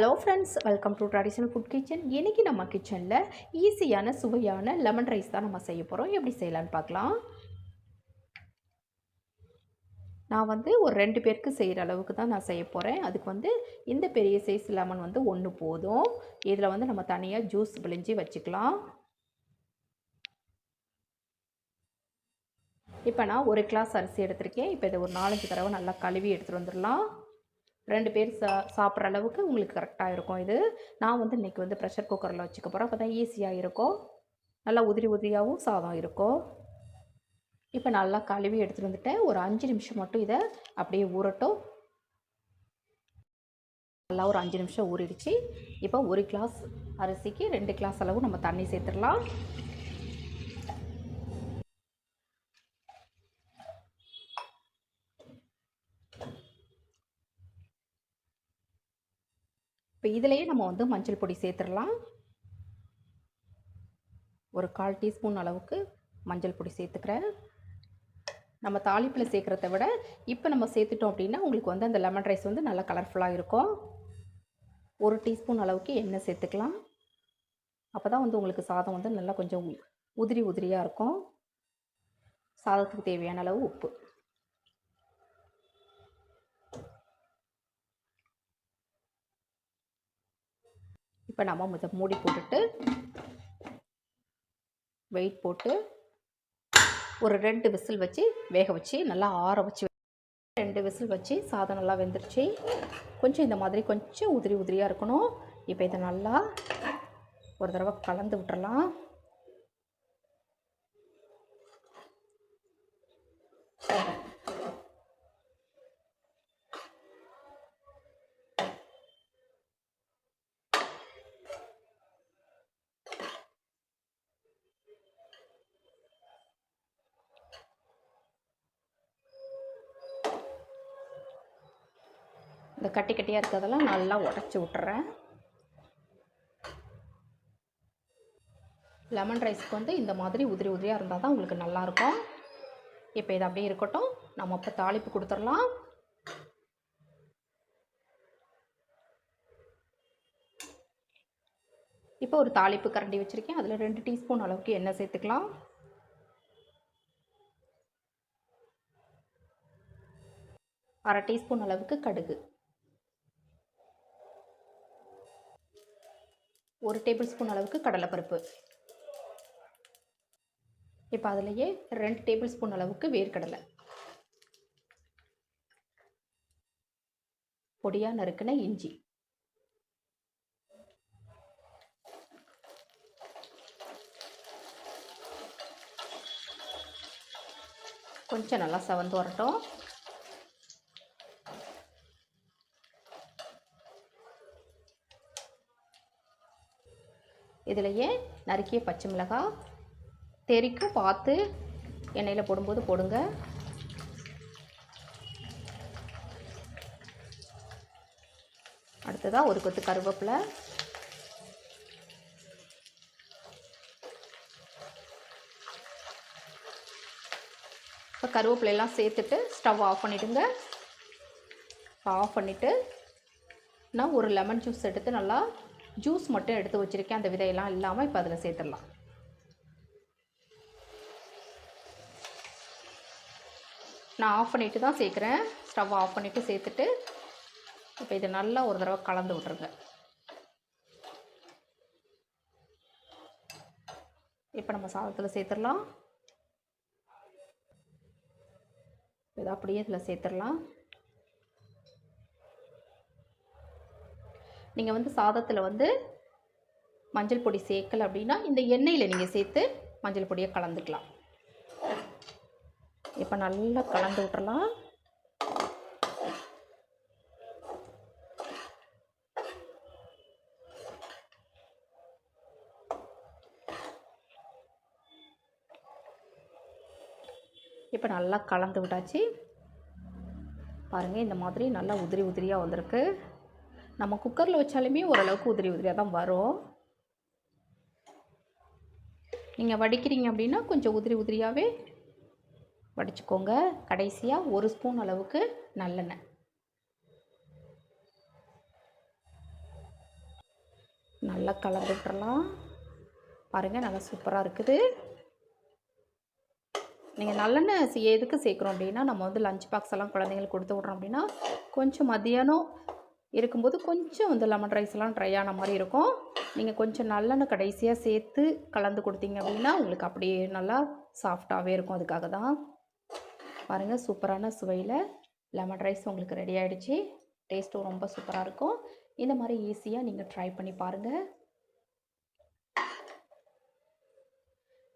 Hello friends welcome to traditional food kitchen இன்றைக்கி நம்ம கிச்சனில் ஈஸியான சுவையான லெமன் ரைஸ் தான் நம்ம செய்ய போகிறோம் எப்படி செய்யலான்னு பார்க்கலாம். நான் வந்து ஒரு ரெண்டு பேருக்கு செய்கிற அளவுக்கு தான் நான் செய்ய போகிறேன் அதுக்கு வந்து இந்த பெரிய சைஸ் லெமன் வந்து ஒன்று போதும். இதில் வந்து நம்ம தனியாக ஜூஸ் விழிஞ்சி வச்சுக்கலாம். இப்போ நான் ஒரு கிளாஸ் அரிசி எடுத்திருக்கேன். இப்போ இதை ஒரு நாலஞ்சு தடவை நல்லா கழுவி எடுத்துகிட்டு வந்துடலாம். ரெண்டு பேர் சா சாப்பிட்ற அளவுக்கு உங்களுக்கு கரெக்டாக இருக்கும். இது நான் வந்து இன்றைக்கி வந்து ப்ரெஷர் குக்கரில் வச்சுக்க போகிறேன் அப்போ தான் ஈஸியாக இருக்கும். நல்லா உதிரி உதிரியாகவும் சாதம் இருக்கும். இப்போ நல்லா கழுவி எடுத்துகிட்டு வந்துட்டேன். ஒரு அஞ்சு நிமிஷம் மட்டும் இதை அப்படியே ஊறட்டும். நல்லா ஒரு அஞ்சு நிமிஷம் ஊறிடுச்சு. இப்போ ஒரு கிளாஸ் அரிசிக்கு ரெண்டு கிளாஸ் அளவு நம்ம தண்ணி சேர்த்துடலாம். இப்போ இதிலையே நம்ம வந்து மஞ்சள் பொடி சேர்த்துடலாம். ஒரு கால் டீஸ்பூன் அளவுக்கு மஞ்சள் பொடி சேர்த்துக்கிறேன். நம்ம தாளிப்பில் சேர்க்குறத விட இப்போ நம்ம சேர்த்துட்டோம் அப்படின்னா உங்களுக்கு வந்து அந்த லெமன் ரைஸ் வந்து நல்லா கலர்ஃபுல்லாக இருக்கும். ஒரு டீஸ்பூன் அளவுக்கு எண்ணெய் சேர்த்துக்கலாம். அப்போ தான் வந்து உங்களுக்கு சாதம் வந்து நல்லா கொஞ்சம் உதிரி உதிரியாக இருக்கும். சாதத்துக்கு தேவையான அளவு உப்பு. இப்போ நம்ம முத மூடி போட்டுட்டு வெயிட் போட்டு ஒரு ரெண்டு விசில் வச்சு வேக வச்சு நல்லா ஆற வச்சு ரெண்டு விசில் வச்சு சாதம் நல்லா வெந்துருச்சு. கொஞ்சம் இந்த மாதிரி கொஞ்சம் உதிரி உதிரியாக இருக்கணும். இப்போ இதை நல்லா ஒரு தடவை கலந்து விட்டுறலாம். இந்த கட்டி கட்டியாக இருக்கிறதெல்லாம் நல்லா உடச்சி விட்டுறேன். லெமன் ரைஸ்க்கு வந்து இந்த மாதிரி உதிரி உதிரியாக இருந்தால் தான் உங்களுக்கு நல்லாயிருக்கும் இப்போ இது அப்படியே இருக்கட்டும். நம்ம இப்போ தாளிப்பு கொடுத்துடலாம். இப்போ ஒரு தாளிப்பு கரண்டி வச்சுருக்கேன். அதில் ரெண்டு டீஸ்பூன் அளவுக்கு எண்ணெய் சேர்த்துக்கலாம். அரை டீஸ்பூன் அளவுக்கு கடுகு. ஒரு டேபிள் ஸ்பூன் அளவுக்கு கடலைப்பருப்பு. இப்போ அதிலேயே ரெண்டு டேபிள் ஸ்பூன் அளவுக்கு வேர்க்கடலை. பொடியாக நறுக்கின இஞ்சி. கொஞ்சம் நல்லா செவந்து வரட்டும். இதிலையே நறுக்கிய பச்சை மிளகாய் தெறிக்கும் பார்த்து எண்ணெயில் போடும்போது போடுங்க. அடுத்ததாக ஒரு கொத்து கருவேப்பிலை. இப்போ கருவேப்பிலையெல்லாம் சேர்த்துட்டு ஸ்டவ் ஆஃப் பண்ணிவிடுங்க ஆஃப் பண்ணிவிட்டு நான் ஒரு லெமன் ஜூஸ் எடுத்து நல்லா ஜூஸ் மட்டும் எடுத்து வச்சுருக்கேன். அந்த விதையெல்லாம் இல்லாமல் இப்போ அதில் சேர்த்துடலாம். நான் ஆஃப் பண்ணிவிட்டு தான் சேர்க்குறேன். ஸ்டவ் ஆஃப் பண்ணிவிட்டு சேர்த்துட்டு இப்போ இதை நல்லா ஒரு தடவை கலந்து விட்ருங்க இப்போ நம்ம சாதத்தில் சேர்த்துடலாம். இதை அப்படியே இதில் சேர்த்துடலாம். நீங்கள் வந்து சாதத்தில் வந்து மஞ்சள் பொடி சேர்க்கலை அப்படின்னா இந்த எண்ணெயில் நீங்கள் சேர்த்து மஞ்சள் பொடியை கலந்துக்கலாம். இப்போ நல்லா கலந்து விட்டுறலாம். இப்போ நல்லா கலந்து விட்டாச்சு. பாருங்கள் இந்த மாதிரி நல்லா உதிரி உதிரியாக வந்திருக்கு. நம்ம குக்கரில் வச்சாலுமே ஓரளவுக்கு உதிரி உதிரியாக தான் வரும். நீங்கள் வடிக்கிறீங்க அப்படின்னா கொஞ்சம் உதிரி உதிரியாகவே வடிச்சுக்கோங்க. கடைசியாக ஒரு ஸ்பூன் அளவுக்கு நல்லெண்ணெய். நல்லா கலந்து விட்டுறலாம் பாருங்கள் நல்லா சூப்பராக இருக்குது. நீங்கள் நல்லெண்ணெய் எதுக்கு சேர்க்குறோம் அப்படின்னா நம்ம வந்து லஞ்ச் பாக்ஸ் எல்லாம் குழந்தைங்களுக்கு கொடுத்து விட்றோம் அப்படின்னா கொஞ்சம் மதியானம் இருக்கும்போது கொஞ்சம் வந்து லெமன் ரைஸ்லாம் ட்ரை ஆன மாதிரி இருக்கும். நீங்கள் கொஞ்சம் நல்லெண்ணெய் கடைசியாக சேர்த்து கலந்து கொடுத்தீங்க அப்படின்னா உங்களுக்கு அப்படியே நல்லா சாஃப்டாகவே இருக்கும். அதுக்காக தான் பாருங்கள் சூப்பரான சுவையில் லெமன் ரைஸ் உங்களுக்கு ரெடி ஆகிடுச்சி டேஸ்ட்டும் ரொம்ப சூப்பராக இருக்கும். இந்த மாதிரி ஈஸியாக நீங்கள் ட்ரை பண்ணி பாருங்கள்